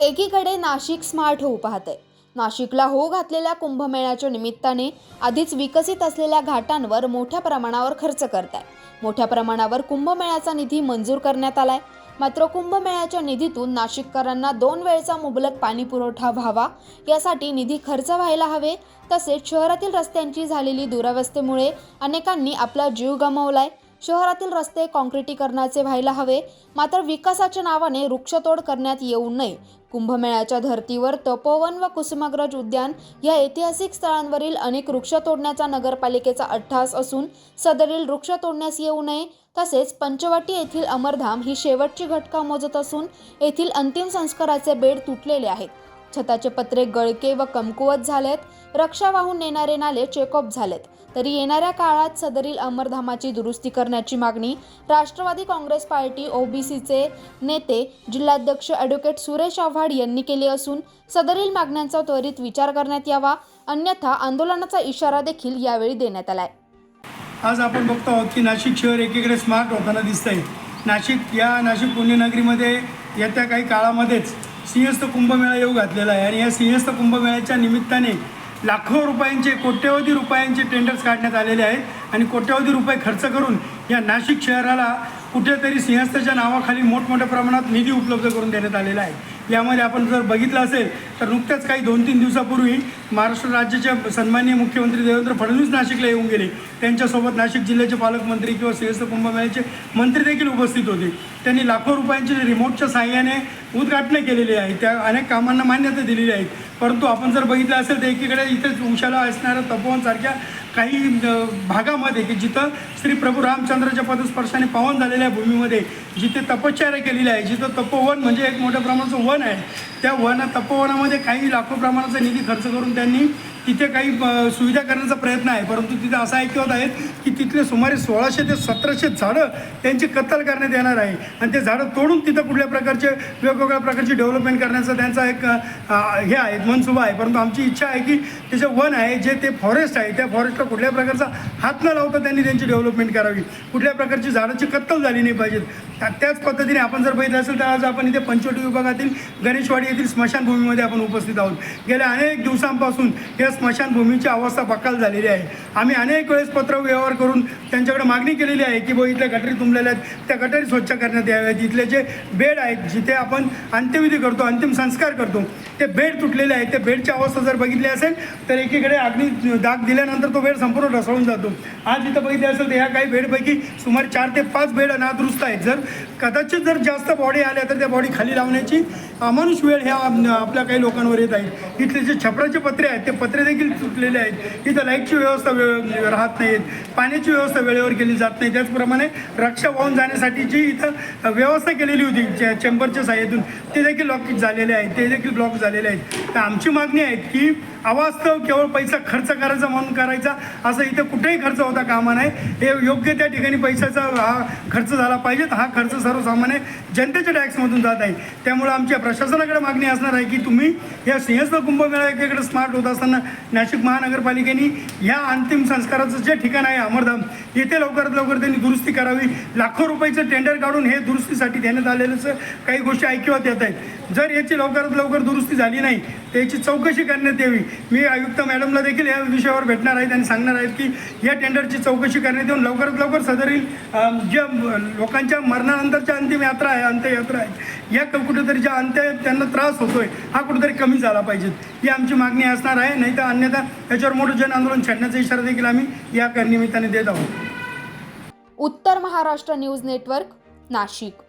एकीकडे नाशिक स्मार्ट होऊ पाहते नाशिकला हो घातलेल्या कुंभमेळ्याच्या निमित्ताने आधीच विकसित असलेल्या घाटांवर मोठ्या प्रमाणावर खर्च करत आहे मोठ्या प्रमाणावर कुंभमेळ्याचा निधी मंजूर करण्यात आलाय. मात्र कुंभमेळ्याच्या निधीतून नाशिककरांना दोन वेळचा मुबलक पाणी पुरवठा व्हावा यासाठी निधी खर्च व्हायला हवे तसेच शहरातील रस्त्यांची झालेली दुरावस्थेमुळे अनेकांनी आपला जीव गमावलाय. शहरातील रस्ते काँक्रिटीकरणाचे व्हायला हवे. मात्र विकासाच्या नावाने वृक्षतोड करण्यात येऊ नये. कुंभमेळ्याच्या धर्तीवर तपोवन व कुसुमाग्रज उद्यान या ऐतिहासिक स्थळांवरील अनेक वृक्ष तोडण्याचा नगरपालिकेचा अट्टहास असून सदरील वृक्ष तोडण्यास येऊ नये. तसेच पंचवटी येथील अमरधाम ही शेवटची घटका मोजत असून येथील अंतिम संस्काराचे बेड तुटलेले आहेत. छताचे पत्रे गळके व कमकुवत झालेत. रक्षा वाहून नेणारे नाले चेकअप झालेत. तरी येणाऱ्या काळात सदरील अमरधामाची दुरुस्ती करण्याची मागणी राष्ट्रवादी काँग्रेस पार्टी ओबीसीचे नेते जिल्हाध्यक्ष ॲडव्होकेट सुरेश आव्हाड यांनी केली असून सदरील मागण्यांचा त्वरित विचार करण्यात यावा. अन्यथा आंदोलनाचा इशारा देखील यावेळी देण्यात आलाय. आज आपण बघतो आहोत की नाशिक शहर एकीकडे स्मार्ट होताना दिसत आहे नाशिक या नाशिक पुण्यनगरीमध्ये येत्या काही काळामध्येच सिंहस्थ कुंभमेळा येऊ घातलेला आहे. आणि या सिंहस्थ कुंभमेळ्याच्या निमित्ताने लाखो रुपयांचे कोट्यवधी रुपयांचे टेंडर्स काढण्यात आलेले आहेत. आणि कोट्यवधी रुपये खर्च करून या नाशिक शहराला कुठेतरी सिंहस्थाच्या नावाखाली मोठमोठ्या प्रमाणात निधी उपलब्ध करून देण्यात आलेला आहे. यामध्ये आपण जर बघितलं असेल तर नुकत्याच काही दोन तीन दिवसापूर्वी महाराष्ट्र राज्याचे सन्माननीय मुख्यमंत्री देवेंद्र फडणवीस नाशिकला येऊन गेले. त्यांच्यासोबत नाशिक जिल्ह्याचे पालकमंत्री किंवा सिंहस्थ कुंभमेळ्याचे मंत्री देखील उपस्थित होते. त्यांनी लाखो रुपयांचे रिमोटच्या सहाय्याने उद्घाटनं केलेली आहे त्या अनेक कामांना मान्यता दिलेली आहे. परंतु आपण जर बघितलं असेल तर एकीकडे इथेच उशाला असणाऱ्या तपोवनसारख्या काही भागामध्ये की जिथं श्री प्रभू रामचंद्राच्या पदस्पर्शाने पावन झालेल्या भूमीमध्ये जिथे तपश्चर्या केलेली आहे जिथं तपोवन म्हणजे एक मोठ्या प्रमाणाचं वन आहे त्या वन तपोवनामध्ये काही लाखो प्रमाणाचा निधी खर्च करून त्यांनी तिथे काही सुविधा करण्याचा प्रयत्न आहे. परंतु तिथे असं ऐकवत आहेत की तिथले सुमारे सोळाशे ते सतराशे झाडं त्यांची कत्तल करण्यात येणार आहे. आणि ते झाडं तोडून तिथं कुठल्या प्रकारचे वेगवेगळ्या प्रकारची डेव्हलपमेंट करण्याचा त्यांचा एक हे आहे मनसुबा आहे. परंतु आमची इच्छा आहे की त्याचे वन आहे जे ते फॉरेस्ट आहे त्या फॉरेस्टला कुठल्या प्रकारचा हात न लावता त्यांनी त्यांची डेव्हलपमेंट करावी. कुठल्या प्रकारची झाडाची कत्तल झाली नाही पाहिजेत. त्याच पद्धतीने आपण जर बघितलं असेल तर आज आपण इथे पंचवटी विभागातील गणेशवाडी येथील स्मशानभूमीमध्ये आपण उपस्थित आहोत. गेल्या अनेक दिवसांपासून या स्मशानभूमीची अवस्था बकाल झालेली आहे. आम्ही अनेक वेळेस पत्र व्यवहार करून त्यांच्याकडे मागणी केलेली आहे की बो इथल्या गटारी तुंबलेल्या आहेत. त्या गटारी स्वच्छ करण्यात याव्यात. इथले जे बेड आहेत जिथे आपण अंत्यविधी करतो अंतिम संस्कार करतो ते बेड तुटलेले आहेत. ते बेडची अवस्था जर बघितली असेल तर एकीकडे अग्नी दाग दिल्यानंतर तो बेड संपूर्ण ढसळून जातो. आज इथं बघितले असेल तर ह्या काही बेडपैकी सुमारे चार ते पाच बेड अनादुरुस्त आहेत. जर कदाचित जर जास्त बॉडी आल्या तर त्या बॉडी खाली लावण्याची अमानुष वेळ ह्या आपल्या काही लोकांवर येत आहे. इथले जे छपराचे पत्रे आहेत ते पत्रे देखील तुटलेले आहेत. इथं लाईटची व्यवस्था राहत नाहीत. पाण्याची व्यवस्था वेळेवर केली जात नाही. त्याचप्रमाणे रक्षा वाहून जाण्यासाठी जी इथं व्यवस्था केलेली होती चे चेंबरच्या साह्यातून ते देखील लॉक झालेले आहेत. ते देखील ब्लॉक झालेले आहेत. तर आमची मागणी आहे की अवास्तव केवळ पैसा खर्च करायचा म्हणून करायचा असं इथं कुठेही खर्च होता कामा नाही हे योग्य त्या ठिकाणी पैशाचा हा खर्च झाला पाहिजे हा खर्च सर्वसामान्य जनतेच्या टॅक्समधून जात आहे. त्यामुळे आमच्या प्रशासनाकडे मागणी असणार आहे की तुम्ही या सिंहस्थ कुंभमेळा एकीकडे स्मार्ट होत असताना नाशिक महानगरपालिकेने ह्या अंतिम संस्काराचं जे ठिकाण आहे अमरधाम येथे लवकरात लवकर त्यांनी दुरुस्ती करावी. लाखो रुपयाचं टेंडर काढून हे दुरुस्तीसाठी देण्यात आलेलं काही गोष्टी ऐकिवात येत आहेत. जर याची लवकरात लवकर दुरुस्ती झाली नाही तर याची चौकशी करण्यात यावी. मी आयुक्त मॅडमला देखील या विषयावर भेटणार आहेत आणि सांगणार आहेत की या टेंडरची चौकशी करण्यात येऊन लवकरात लवकर सदरील ज्या लोकांच्या मरणानंतरच्या अंतिम यात्रा आहे अंत्ययात्रा आहे या कुठेतरी ज्या अंत्य त्यांना त्रास होतोय हा कुठेतरी कमी झाला पाहिजे. ही आमची मागणी असणार आहे नाही तर अन्यथा याच्यावर मोठं जन आंदोलन छेडण्याचा इशारा देखील आम्ही या निमित्ताने देत आहोत. उत्तर महाराष्ट्र न्यूज नेटवर्क नाशिक.